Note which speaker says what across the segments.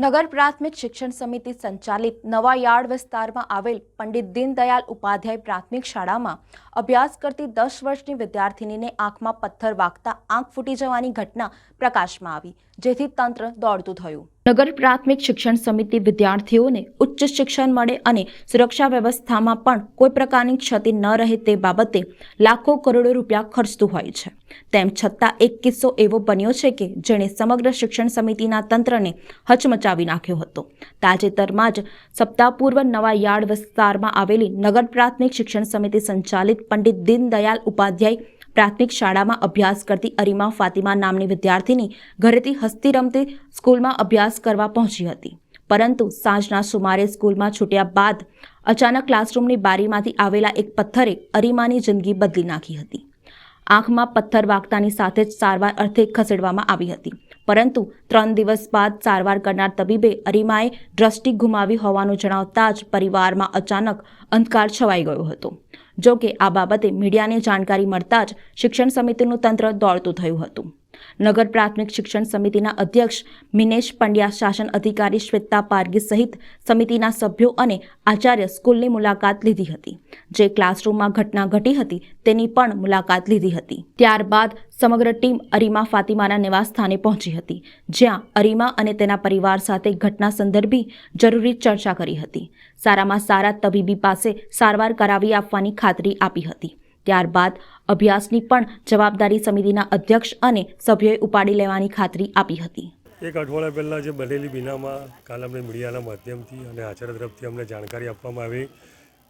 Speaker 1: નગર પ્રાથમિક શિક્ષણ સમિતિ સંચાલિત નવા યાર્ડ વિસ્તારમાં આવેલ પંડિત દીનદયાલ ઉપાધ્યાય પ્રાથમિક શાળામાં અભ્યાસ કરતી દસ વર્ષની વિદ્યાર્થિનીને આંખમાં પથ્થર વાગતા આંખ ફૂટી જવાની ઘટના પ્રકાશમાં આવી, જેથી તંત્ર દોડતું થયું. નગર પ્રાથમિક શિક્ષણ સમિતિ વિદ્યાર્થીઓને ઉચ્ચ શિક્ષણ મળે અને સુરક્ષા વ્યવસ્થામાં પણ કોઈ પ્રકારની ક્ષતિ ન રહે તે બાબતે લાખો કરોડો રૂપિયા ખર્ચતું હોય છે. તેમ છતાં એક કિસ્સો એવો બન્યો છે કે જેણે સમગ્ર શિક્ષણ સમિતિના તંત્રને હચમચાવી નાખ્યો હતો. તાજેતરમાં જ સપ્તાહ પૂર્વ નવા યાર્ડ વિસ્તારમાં આવેલી નગર પ્રાથમિક શિક્ષણ સમિતિ સંચાલિત પંડિત દીનદયાલ ઉપાધ્યાય પ્રાથમિક શાળામાં અભ્યાસ કરતી અરીમા ફાતિમા નામની વિદ્યાર્થીની ઘરેથી હસતી રમતી સ્કૂલમાં અભ્યાસ કરવા પહોંચી હતી. પરંતુ સાંજના સુમારે સ્કૂલમાં છૂટ્યા બાદ અચાનક ક્લાસરૂમની બારીમાંથી આવેલા એક પથ્થરે અરીમાની જિંદગી બદલી નાખી હતી. આંખમાં પથ્થર વાગતાની સાથે જ સારવાર અર્થે ખસેડવામાં આવી હતી. પરંતુ ત્રણ દિવસ બાદ સારવાર કરનાર તબીબે અરીમાએ દ્રષ્ટિ ગુમાવી હોવાનું જણાવતા જ પરિવારમાં અચાનક અંધકાર છવાઈ ગયો હતો. જો કે આ બાબતે મીડિયાને જાણકારી મળતા જ શિક્ષણ સમિતિનું તંત્ર દોડતું થયું હતું. નગર પ્રાથમિક શિક્ષણ સમિતિના અધ્યક્ષ મિનેશ પંડ્યા, શાસન અધિકારી શ્વેતા પારગી સહિત સમિતિના સભ્યો અને આચાર્ય સ્કૂલની મુલાકાત લીધી હતી. જે ક્લાસરૂમમાં ઘટના ઘટી હતી, તેની પણ મુલાકાત લીધી હતી. ત્યારબાદ સમગ્ર ટીમ અરીમા ફાતિમાના નિવાસસ્થાને પહોંચી હતી, જ્યાં અરીમા અને તેના પરિવાર સાથે ઘટના સંદર્ભી જરૂરી ચર્ચા કરી હતી. સારામાં સારા તબીબી પાસે સારવાર કરાવી આપવાની ખાતરી આપી હતી. ત્યારબાદ અભ્યાસની પણ જવાબદારી સમિતિના અધ્યક્ષ અને સભ્યોએ ઉપાડી લેવાની ખાતરી આપી હતી.
Speaker 2: એક અઠવાડિયા પહેલાં જે બનેલી બિનામાં કાલ અમને મીડિયાના માધ્યમથી અને આચાર્ય તરફથી અમને જાણકારી આપવામાં આવી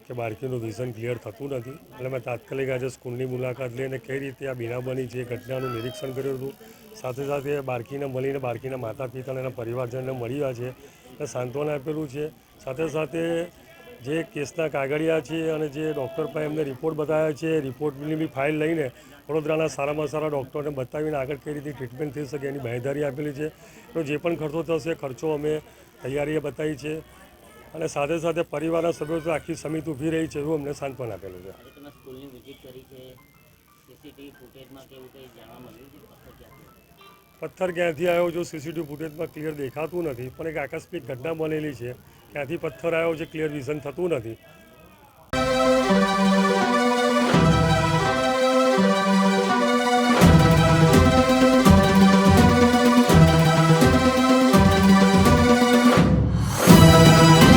Speaker 2: કે બાળકીનું વિઝન ક્લિયર થતું નથી. એટલે મેં તાત્કાલિક આજે સ્કૂલની મુલાકાત લઈને કઈ રીતે આ બીના બની છે ઘટનાનું નિરીક્ષણ કર્યું હતું, સાથે સાથે બાળકીને મળીને બાળકીના માતા પિતા અને એના પરિવારજનને મળ્યા છે અને સાંત્વના આપેલું છે. સાથે સાથે જે કેસના કાગળિયા છે અને જે ડૉક્ટર પાસે એમને રિપોર્ટ બતાવ્યા છે રિપોર્ટની બી ફાઇલ લઈને વડોદરાના સારામાં સારા ડૉક્ટરને બતાવીને આગળ કઈ રીતે ટ્રીટમેન્ટ થઈ શકે એની બાંયધારી આપેલી છે. તો જે પણ ખર્ચો થશે ખર્ચો અમે તૈયારીએ બતાવી છે. અને સાથે સાથે પરિવારના સભ્યો તો આખી સમિતિ ઊભી રહી છે એવું અમને સાંત્વન આપેલું છે.
Speaker 3: છે. છે?
Speaker 2: પથ્થર ક્યાંથી
Speaker 3: ક્યાંથી
Speaker 2: આવ્યો જો સીસીટીવી ફૂટેજમાં ક્લિયર દેખાતું નથી પણ એક આકસ્મિક ઘટના બનેલી છે. ક્યાંથી પથ્થર આવ્યો છે ક્લિયર વિઝન થતું નથી.